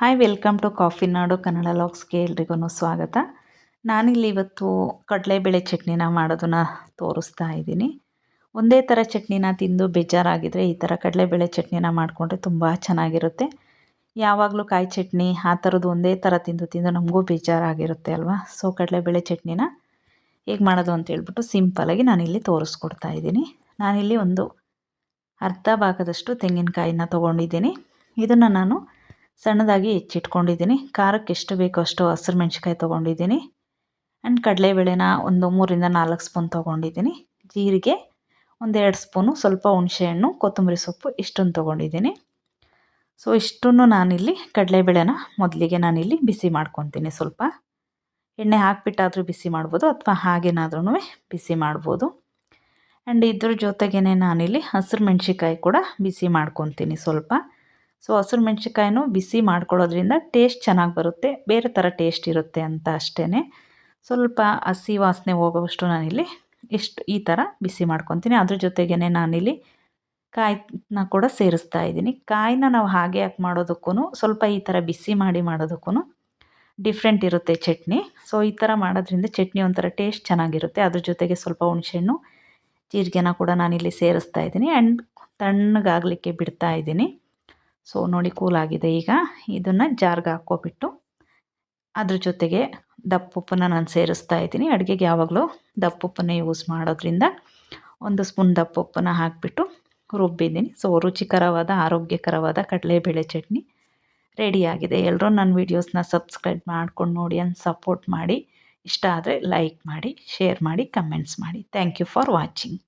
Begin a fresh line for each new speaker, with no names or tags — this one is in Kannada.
ಹಾಯ್ ವೆಲ್ಕಮ್ ಟು ಕಾಫಿ ನಾಡು ಕನ್ನಡ ಲಾಗ್ಸ್ಗೆ ಎಲ್ರಿಗೂ ಸ್ವಾಗತ. ನಾನಿಲ್ಲಿ ಇವತ್ತು ಕಡಲೆಬೇಳೆ ಚಟ್ನಿನ ಮಾಡೋದನ್ನ ತೋರಿಸ್ತಾ ಇದ್ದೀನಿ. ಒಂದೇ ಥರ ಚಟ್ನಿನ ತಿಂದು ಬೇಜಾರಾಗಿದ್ದರೆ ಈ ಥರ ಕಡಲೆಬೇಳೆ ಚಟ್ನಿನ ಮಾಡಿಕೊಂಡ್ರೆ ತುಂಬ ಚೆನ್ನಾಗಿರುತ್ತೆ. ಯಾವಾಗಲೂ ಕಾಯಿ ಚಟ್ನಿ ಆ ಥರದ್ದು ಒಂದೇ ಥರ ತಿಂದು ತಿಂದು ನಮಗೂ ಬೇಜಾರಾಗಿರುತ್ತೆ ಅಲ್ವಾ? ಸೊ ಕಡಲೆಬೇಳೆ ಚಟ್ನಿನ ಹೇಗೆ ಮಾಡೋದು ಅಂತ ಹೇಳ್ಬಿಟ್ಟು ಸಿಂಪಲಾಗಿ ನಾನಿಲ್ಲಿ ತೋರಿಸ್ಕೊಡ್ತಾ ಇದ್ದೀನಿ. ನಾನಿಲ್ಲಿ ಒಂದು ಅರ್ಧ ಭಾಗದಷ್ಟು ತೆಂಗಿನಕಾಯಿನ ತೊಗೊಂಡಿದ್ದೀನಿ. ಇದನ್ನು ನಾನು ಸಣ್ಣದಾಗಿ ಹೆಚ್ಚಿಟ್ಕೊಂಡಿದ್ದೀನಿ. ಖಾರಕ್ಕೆ ಎಷ್ಟು ಬೇಕೋ ಅಷ್ಟು ಹಸಿರು ಮೆಣ್ಸಿಕಾಯಿ ತೊಗೊಂಡಿದ್ದೀನಿ. ಆ್ಯಂಡ್ ಕಡಲೆಬೇಳೆನ ಒಂದು ಮೂರಿಂದ ನಾಲ್ಕು ಸ್ಪೂನ್ ತೊಗೊಂಡಿದ್ದೀನಿ. ಜೀರಿಗೆ ಒಂದೆರಡು ಸ್ಪೂನು ಸ್ವಲ್ಪ ಹುಣಸೆಹಣ್ಣು ಕೊತ್ತಂಬರಿ ಸೊಪ್ಪು ಇಷ್ಟನ್ನು ತೊಗೊಂಡಿದ್ದೀನಿ. ಸೊ ಇಷ್ಟನ್ನು ನಾನಿಲ್ಲಿ ಕಡಲೆಬೇಳೆನ ಮೊದಲಿಗೆ ನಾನಿಲ್ಲಿ ಬಿಸಿ ಮಾಡ್ಕೊತೀನಿ ಸ್ವಲ್ಪ. ಎಣ್ಣೆ ಹಾಕ್ಬಿಟ್ಟಾದರೂ ಬಿಸಿ ಮಾಡ್ಬೋದು ಅಥವಾ ಹಾಗೇನಾದ್ರೂ ಬಿಸಿ ಮಾಡ್ಬೋದು. ಆ್ಯಂಡ್ ಇದ್ರ ಜೊತೆಗೇ ನಾನಿಲ್ಲಿ ಹಸಿರು ಮೆಣ್ಸಿಕಾಯಿ ಕೂಡ ಬಿಸಿ ಮಾಡ್ಕೊತೀನಿ ಸ್ವಲ್ಪ. ಸೊ ಹಸಿರು ಮೆಣಸಿಕಾಯನ್ನು ಬಿಸಿ ಮಾಡ್ಕೊಳ್ಳೋದ್ರಿಂದ ಟೇಸ್ಟ್ ಚೆನ್ನಾಗಿ ಬರುತ್ತೆ. ಬೇರೆ ಥರ ಟೇಸ್ಟ್ ಇರುತ್ತೆ ಅಂತ ಅಷ್ಟೇ ಸ್ವಲ್ಪ ಹಸಿ ವಾಸನೆ ಹೋಗೋವಷ್ಟು ನಾನಿಲ್ಲಿ ಎಷ್ಟು ಈ ಥರ ಬಿಸಿ ಮಾಡ್ಕೊತೀನಿ. ಅದ್ರ ಜೊತೆಗೇ ನಾನಿಲ್ಲಿ ಕಾಯಿನ ಕೂಡ ಸೇರಿಸ್ತಾ ಇದ್ದೀನಿ. ಕಾಯಿನ ನಾವು ಹಾಗೆ ಹಾಕಿ ಮಾಡೋದಕ್ಕೂ ಸ್ವಲ್ಪ ಈ ಥರ ಬಿಸಿ ಮಾಡಿ ಮಾಡೋದಕ್ಕೂ ಡಿಫ್ರೆಂಟ್ ಇರುತ್ತೆ ಚಟ್ನಿ. ಸೊ ಈ ಥರ ಮಾಡೋದ್ರಿಂದ ಚಟ್ನಿ ಒಂಥರ ಟೇಸ್ಟ್ ಚೆನ್ನಾಗಿರುತ್ತೆ. ಅದ್ರ ಜೊತೆಗೆ ಸ್ವಲ್ಪ ಹುಣಸೆಹಣ್ಣು, ಜೀರಿಗೆನ ಕೂಡ ನಾನಿಲ್ಲಿ ಸೇರಿಸ್ತಾ ಇದ್ದೀನಿ. ಆ್ಯಂಡ್ ತಣ್ಣಗಾಗಲಿಕ್ಕೆ ಬಿಡ್ತಾ ಇದ್ದೀನಿ. ಸೊ ನೋಡಿ ಕೂಲಾಗಿದೆ ಈಗ. ಇದನ್ನು ಜಾರ್ಗೆ ಹಾಕ್ಕೊಬಿಟ್ಟು ಅದ್ರ ಜೊತೆಗೆ ದಪ್ಪ ಉಪ್ಪನ್ನು ನಾನು ಸೇರಿಸ್ತಾ ಇದ್ದೀನಿ. ಅಡುಗೆಗೆ ಯಾವಾಗಲೂ ದಪ್ಪ ದಪ್ಪುಪ್ಪನ್ನೇ ಯೂಸ್ ಮಾಡೋದ್ರಿಂದ ಒಂದು ಸ್ಪೂನ್ ದಪ್ಪುಪ್ಪನ್ನ ಹಾಕಿಬಿಟ್ಟು ರುಬ್ಬಿದ್ದೀನಿ. ಸೊ ರುಚಿಕರವಾದ, ಆರೋಗ್ಯಕರವಾದ ಕಡಲೆಬೇಳೆ ಚಟ್ನಿ ರೆಡಿಯಾಗಿದೆ ಎಲ್ಲರೂ ನನ್ನ ವೀಡಿಯೋಸ್ನ ಸಬ್ಸ್ಕ್ರೈಬ್ ಮಾಡ್ಕೊಂಡು ನೋಡಿ ಅಂತ ಸಪೋರ್ಟ್ ಮಾಡಿ. ಇಷ್ಟ ಆದರೆ ಲೈಕ್ ಮಾಡಿ ಶೇರ್ ಮಾಡಿ ಕಮೆಂಟ್ಸ್ ಮಾಡಿ. Thank you for watching